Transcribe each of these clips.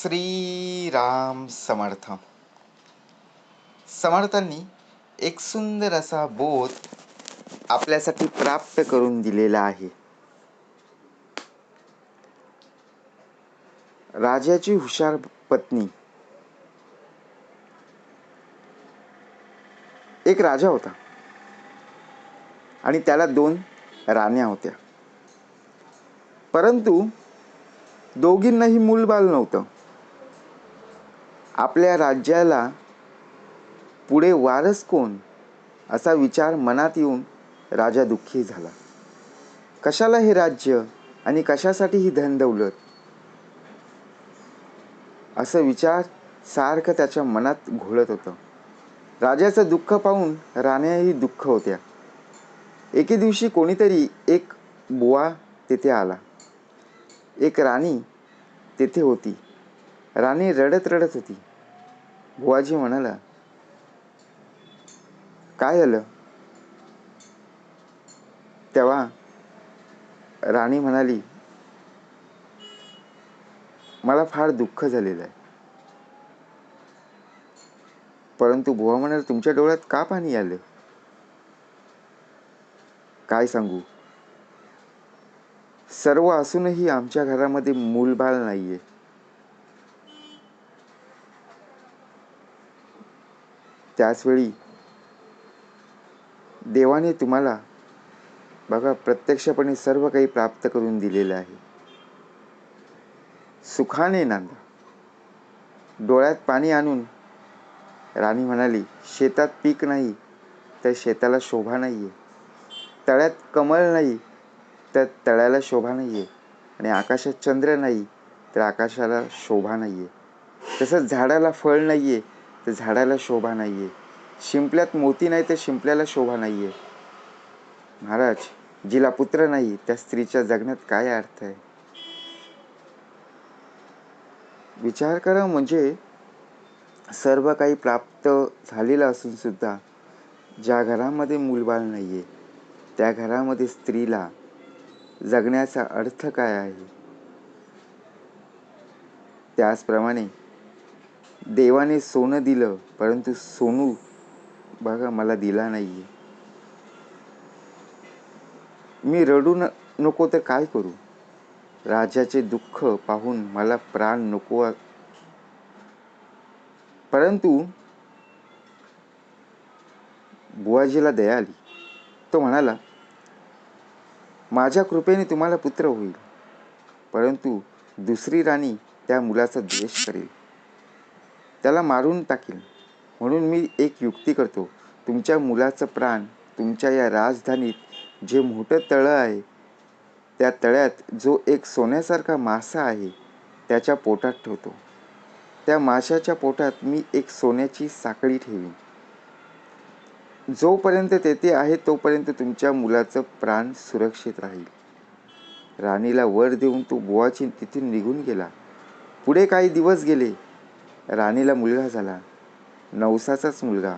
श्रीराम समर्थ. समर्थांनी एक सुंदर असा बोध आपल्यासाठी प्राप्त करून दिलेला आहे. राजाची हुशार पत्नी. एक राजा होता. आणि त्याला दोन राण्या होत्या. परंतु दोघींनाही मूलबाल नव्हतं. आपल्या राज्याला पुढे वारस कोण? असा विचार मनात येऊन राजा दुःखी झाला. कशाला हे राज्य आणि कशासाठी ही धनदौलत असं विचार सारखं त्याच्या मनात घोळत होतं. राजाचं दुःख पाहून राण्याही दुःख होत्या. एके दिवशी कोणीतरी एक बुवा तेथे आला. एक राणी तेथे होती. राणी रडत रडत होती. बुवाजी म्हणाला काय झालं? तेव्हा राणी म्हणाली मला फार दुःख झालेलं आहे. परंतु बुवा म्हणाल तुमच्या डोळ्यात का पाणी आलं? काय सांगू? सर्व असूनही आमच्या घरामध्ये मूलबाळ नाहीये. त्याचवेळी देवाने तुम्हाला बघा प्रत्यक्षपणे सर्व काही प्राप्त करून दिलेलं आहे. सुखाने नांदा. डोळ्यात पाणी आणून राणी म्हणाली शेतात पीक नाही तर शेताला शोभा नाहीये. तळ्यात कमळ नाही तर तळ्याला शोभा नाहीये. आणि आकाशात चंद्र नाही तर आकाशाला शोभा नाहीये. तसंच झाडाला फळ नाहीये तर झाडाला शोभा नाही आहे शिंपल्यात मोती नाही तर शिंपल्याला शोभा नाही आहे महाराज जिला पुत्र नाही त्या स्त्रीच्या जगण्यात काय अर्थ आहे? विचार करा म्हणजे सर्व काही प्राप्त झालेलं असून सुद्धा ज्या घरामध्ये मूलबाळ नाहीये त्या घरामध्ये स्त्रीला जगण्याचा अर्थ काय आहे? त्याचप्रमाणे देवाने सोनं दिलं परंतु सोनू बघा मला दिला नाही मी रडू न नको तर काय करू? राजाचे दुःख पाहून मला प्राण नको परंतु बुवाजीला दया आली. तो म्हणाला माझ्या कृपेने तुम्हाला पुत्र होईल परंतु दुसरी राणी त्या मुलाचा द्वेष करेल. त्याला मारून टाकेल म्हणून मी एक युक्ती करतो. तुमच्या मुलाचं प्राण तुमच्या या राजधानीत जे मोठं तळं आहे त्या तळ्यात जो एक सोन्यासारखा मासा आहे त्याच्या पोटात ठेवतो. त्या माशाच्या पोटात मी एक सोन्याची साखळी ठेवीन. जोपर्यंत तेथे आहे तोपर्यंत तुमच्या मुलाचं प्राण सुरक्षित राहील. राणीला वर देऊन तो बुवाची तिथून निघून गेला. पुढे काही दिवस गेले राणीला मुलगा झाला. नवसाचाच मुलगा.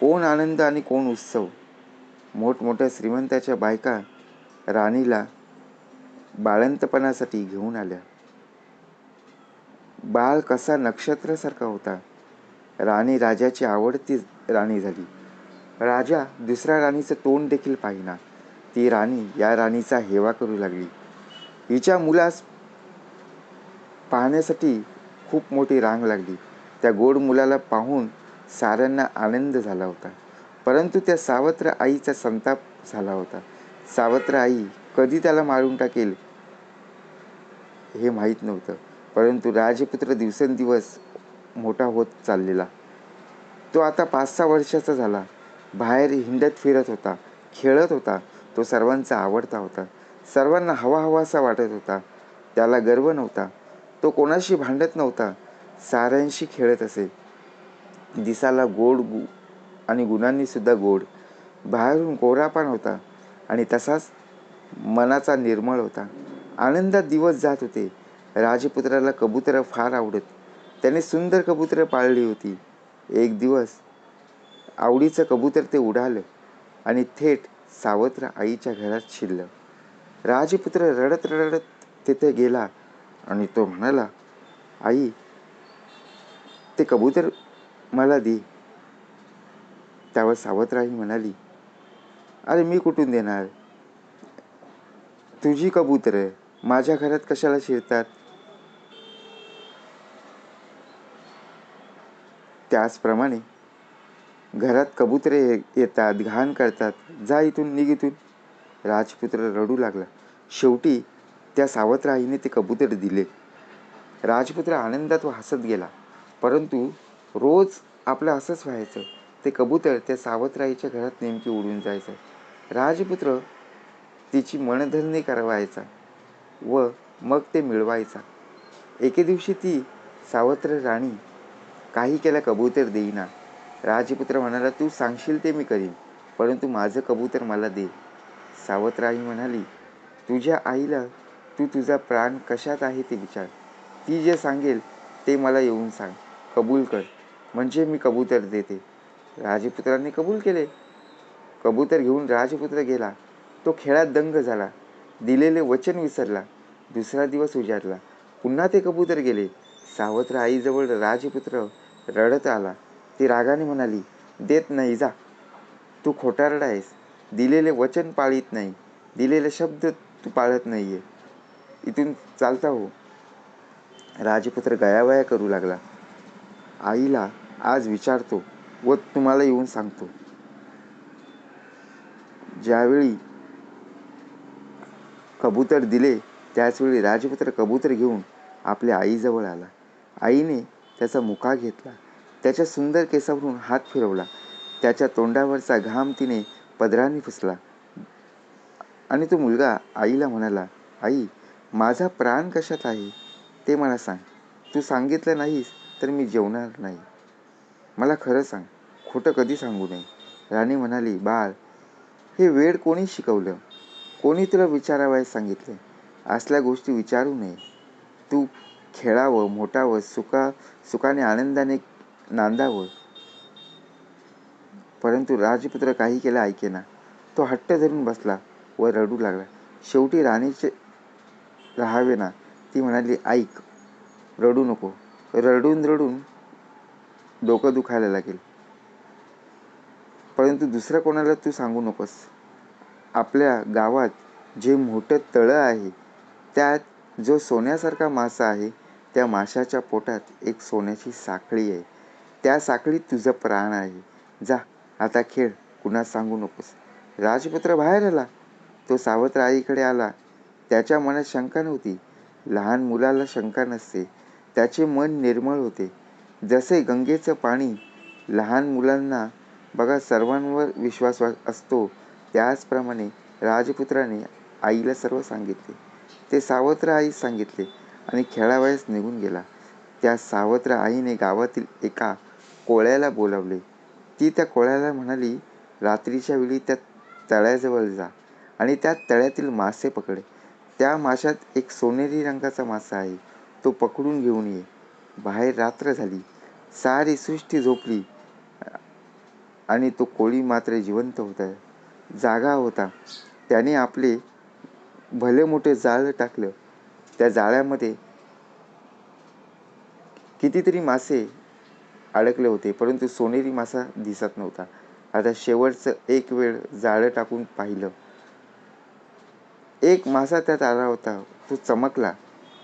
कोण आनंद आणि कोण उत्सव? मोठमोठ्या श्रीमंताच्या बायका राणीला बाळंतपणासाठी घेऊन आल्या. बाळ कसा नक्षत्रासारखा होता. राणी राजाची आवडती राणी झाली. राजा दुसऱ्या राणीचं तोंड देखील पाहिना. ती राणी या राणीचा हेवा करू लागली. हिच्या मुलास पाहण्यासाठी खूप मोठी रांग लागली. त्या गोड मुलाला पाहून साऱ्यांना आनंद झाला होता. परंतु त्या सावत्र आईचा संताप झाला होता. सावत्र आई कधी त्याला मारून टाकेल हे माहीत नव्हतं. परंतु राजपुत्र दिवसेंदिवस मोठा होत चाललेला. तो आता पाच सहा वर्षाचा झाला. बाहेर हिंडत फिरत होता खेळत होता. तो सर्वांचा आवडता होता. सर्वांना हवा हवासा वाटत होता. त्याला गर्व नव्हता. तो कोणाशी भांडत नव्हता. साऱ्यांशी खेळत असे. दिसाला गोड गु आणि गुणांनी सुद्धा गोड. बाहेरून कोरापान होता आणि तसाच मनाचा निर्मळ होता. आनंदात दिवस जात होते. राजपुत्राला कबुतरं फार आवडत. त्याने सुंदर कबुतरं पाळली होती. एक दिवस आवडीचं कबूतर ते उडालं आणि थेट सावत्र आईच्या घरात शिरलं. राजपुत्र रडत रडत तिथे गेला. आणि तो म्हणाला आई ते कबूतर मला दे. त्यावर सावत्र म्हणाली अरे मी कुठून देणार? तुझी कबूतर आहे माझ्या घरात कशाला शिरतात? त्याचप्रमाणे घरात कबुतरे ये- येतात घाण करतात जा इथून निघ इथून. राजपुत्र रडू लागला. शेवटी त्या सावत्र आईने ते कबूतर दिले. राजपुत्र आनंदात व हसत गेला. परंतु रोज आपलं असंच व्हायचं. ते कबूतर त्या सावत्राईच्या घरात नेमके उडून जायचं. राजपुत्र तिची मनधरणी करवायचा व मग ते मिळवायचा. एके दिवशी ती सावत्र राणी काही केला कबूतर देईना. राजपुत्र म्हणाला तू सांगशील ते मी करीन परंतु माझं कबूतर मला दे. सावत्र आई म्हणाली तुझ्या आईला तू तुझा प्राण कशात आहे ते विचार. ती जे सांगेल ते मला येऊन सांग. कबूल कर. म्हणजे मी कबूतर देते. राजपुत्राने कबूल केले. कबूतर घेऊन राजपुत्र गेला. तो खेळात दंग झाला. दिलेले वचन विसरला. दुसरा दिवस उजाडला. पुन्हा ते कबूतर गेले. सावत्र आईजवळ राजपुत्र रडत आला. ती रागाने म्हणाली देत नाही जा. तू खोटारडा आहेस. दिलेले वचन पाळीत नाही. दिलेले शब्द तू पाळत नाही आहे इथून चालता हो. राजपुत्र गयावया करू लागला. आईला आज विचारतो व तुम्हाला येऊन सांगतो. ज्यावेळी कबूतर दिले त्याचवेळी राजपुत्र कबूतर घेऊन आपल्या आईजवळ आला. आईने त्याचा मुका घेतला. त्याच्या सुंदर केसावरून हात फिरवला. त्याच्या तोंडावरचा घाम तिने पदराने पुसला. आणि तो मुलगा आईला म्हणाला आई माझा प्राण कशात आहे? ते मला सांग. तू सांगितलं नाहीस तर मी जेवणार नाही. मला खरं सांग खोटं कधी सांगू नये? राणी म्हणाली बाळ हे वेळ कोणी शिकवलं? कोणी तुला विचारावयास सांगितले? असल्या गोष्टी विचारू नये. तू खेळावं मोठावं सुखा सुखाने आनंदाने नांदावं. परंतु राजपुत्र काही केलं ऐकेना. तो हट्ट धरून बसला व रडू लागला. शेवटी राणीचे राहावे ना. ती म्हणाली ऐक रडू नको. रडून रडून डोकं दुखायला लागेल. परंतु दुसऱ्या कोणाला तू सांगू नकोस. आपल्या गावात जे मोठं तळं आहे त्यात जो सोन्यासारखा मासा आहे त्या माशाच्या पोटात एक सोन्याची साखळी आहे. त्या साखळीत तुझं प्राण आहे. जा आता खेळ. कुणा सांगू नकोस. राजपुत्र बाहेर आला. तो सावत्र आईकडे आला. त्याच्या मनात शंका नव्हती. लहान मुलाला शंका नसते. त्याचे मन निर्मळ होते. जसे गंगेचं पाणी लहान मुलांना बघा सर्वांवर विश्वास असतो त्याचप्रमाणे राजपुत्राने आईला सर्व सांगितले. ते सावत्र आईस सांगितले आणि खेळावयास निघून गेला. त्या सावत्र आईने गावातील एका कोळ्याला बोलावले. ती त्या कोळ्याला म्हणाली रात्रीच्या वेळी त्या तळ्याजवळ जा आणि त्या तळ्यातील मासे पकडे. त्या माशात एक सोनेरी रंगाचा मासा आहे. तो पकडून घेऊन ये. बाहेर रात्र झाली. सारी सृष्टी झोपली. आणि तो कोळी मात्र जिवंत होता. जागा होता. त्याने आपले भले मोठे जाळं टाकलं. त्या जाळ्यामध्ये कितीतरी मासे अडकले होते परंतु सोनेरी मासा दिसत नव्हता. आता शेवटचं एक वेळ जाळं टाकून पाहिलं. एक मासा त्यात आला होता. तो चमकला.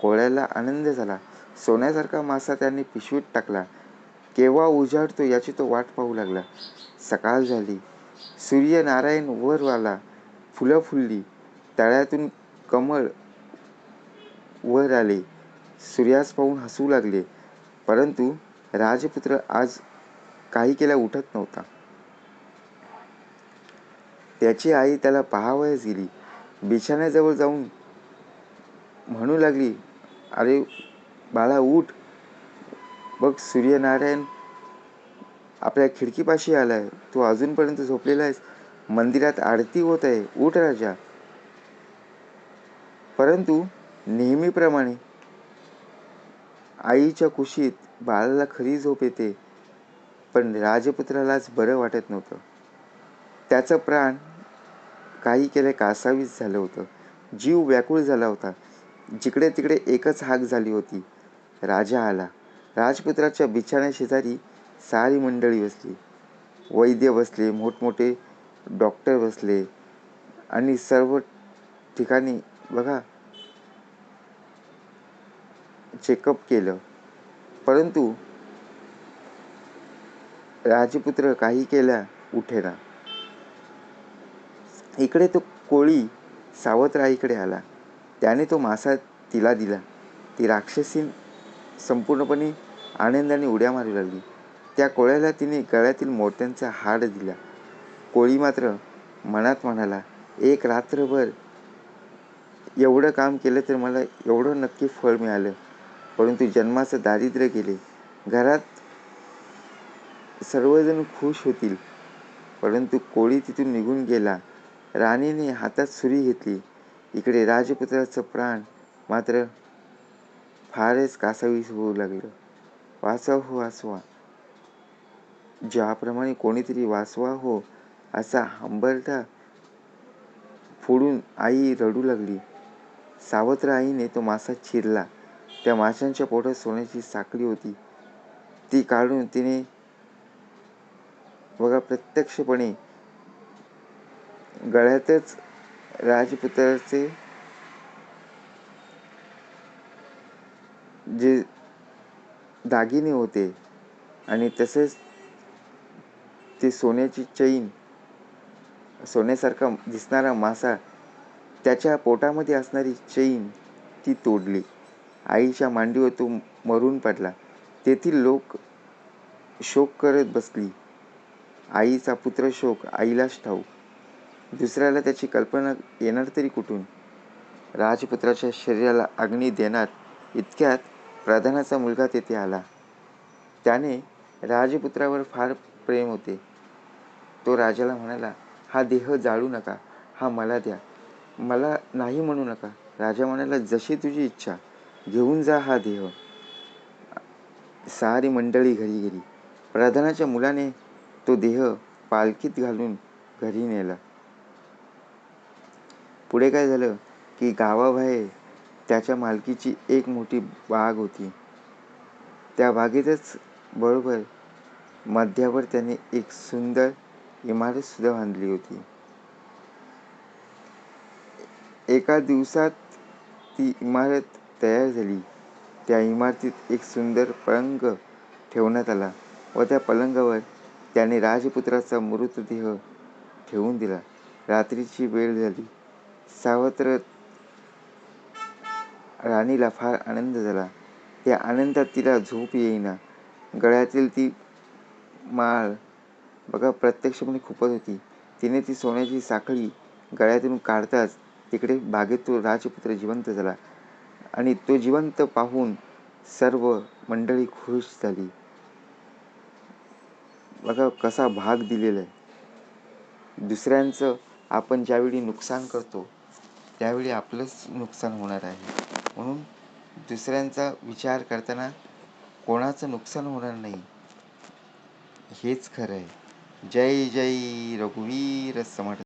कोळ्याला आनंद झाला. सोन्यासारखा मासा त्याने पिशवीत टाकला. केव्हा उजाडतो याची तो वाट पाहू लागला. सकाळ झाली. सूर्यनारायण वर आला. फुलं फुलली. तळ्यातून कमळ वर आले. सूर्यास पाहून हसू लागले. परंतु राजपुत्र आज काही केला उठत नव्हता. त्याची आई त्याला पाहावयास गेली. बिछाण्याजवळ जाऊन म्हणू लागली अरे बाळा उठ. बघ सूर्यनारायण आपल्या खिडकीपाशी आलाय. तू अजूनपर्यंत झोपलेला आहेस. मंदिरात आरती होत आहे. उठ राजा. परंतु नेहमीप्रमाणे आईच्या कुशीत बाळाला खरी झोप येते पण राजपुत्रालाच बरं वाटत नव्हतं. त्याचं प्राण काही केले कासावीस झालं होतं. जीव व्याकुळ झाला होता. जिकडे तिकडे एकच हाक झाली होती. राजा आला. राजपुत्राच्या बिछाण्याशेजारी सारी मंडळी बसली. वैद्य बसले मोठमोठे डॉक्टर बसले आणि सर्व ठिकाणी बघा चेकअप केलं. परंतु राजपुत्र काही केल्या उठेना. इकडे तो कोळी सावत्र आला. त्याने तो मासा तिला दिला. ती राक्षसी संपूर्णपणे आनंदाने उड्या मारू लागली. त्या कोळ्याला तिने गळ्यातील मोत्यांचा हाड दिला. कोळी मात्र मनात म्हणाला एक रात्रभर एवढं काम केलं तर मला एवढं नक्की फळ मिळालं. परंतु जन्माचं दारिद्र्य गेले. घरात सर्वजण खुश होतील. परंतु कोळी तिथून निघून गेला. राणीने हातात सुरी घेतली. इकडे राजपुत्राचं प्राण मात्र फारच कासावीस होऊ लागलं. वाचवा हो वाचवा ज्याप्रमाणे कोणीतरी वाचवा हो असा हंबरटा फोडून आई रडू लागली. सावत्र आईने तो मासा चिरला. त्या माशांच्या पोटात सोन्याची साखळी होती. ती काढून तिने बघा प्रत्यक्षपणे गळ्यातच राजपुत्राचे जे दागिने होते आणि तसेच ते सोन्याची चैन सोन्यासारखा दिसणारा मासा त्याच्या पोटामध्ये असणारी चैन ती तोडली. आईच्या मांडीवर तो मरून पडला. तेथील लोक शोक करत बसली. आईचा पुत्र शोक आईलाच ठाऊक. दुसऱ्याला त्याची कल्पना येणार तरी कुठून? राजपुत्राच्या शरीराला अग्नी देण्यात इतक्यात प्रधानाचा मुलगा तेथे आला. त्याने राजपुत्रावर फार प्रेम होते. तो राजाला म्हणाला हा देह जाळू नका हा मला द्या. मला नाही म्हणू नका. राजा म्हणाला जशी तुझी इच्छा घेऊन जा हा देह. सारी मंडळी घरी गेली. प्रधानाच्या मुलाने तो देह पालखीत घालून घरी नेला. पुढे काय झालं? की गावाबाहेर त्याच्या मालकीची एक मोठी बाग होती. त्या बागेतच बरोबर मध्यावर त्याने एक सुंदर इमारत सुद्धा बांधली होती. एका दिवसात ती इमारत तयार झाली. त्या इमारतीत एक सुंदर पलंग ठेवण्यात आला व त्या पलंगावर त्याने राजपुत्राचा मृतदेह ठेवून दिला. रात्रीची वेळ झाली. सावत्र राणीला फार आनंद झाला. त्या आनंदात तिला झोप येईना. गळ्यातील ती माळ बघा प्रत्यक्षपणे खूपच होती. तिने ती सोन्याची साखळी गळ्यातून काढताच तिकडे बागेत तो राजपुत्र जिवंत झाला आणि तो जिवंत पाहून सर्व मंडळी खुश झाली. बघा कसा भाग दिलेला आहे. दुसऱ्यांचं आपण ज्यावेळी नुकसान करतो त्यावेळी आपलंच नुकसान होणार आहे. म्हणून दुसऱ्यांचा विचार करताना कोणाचं नुकसान होणार नाही हेच खरं आहे. जय जय रघुवीर समर्थ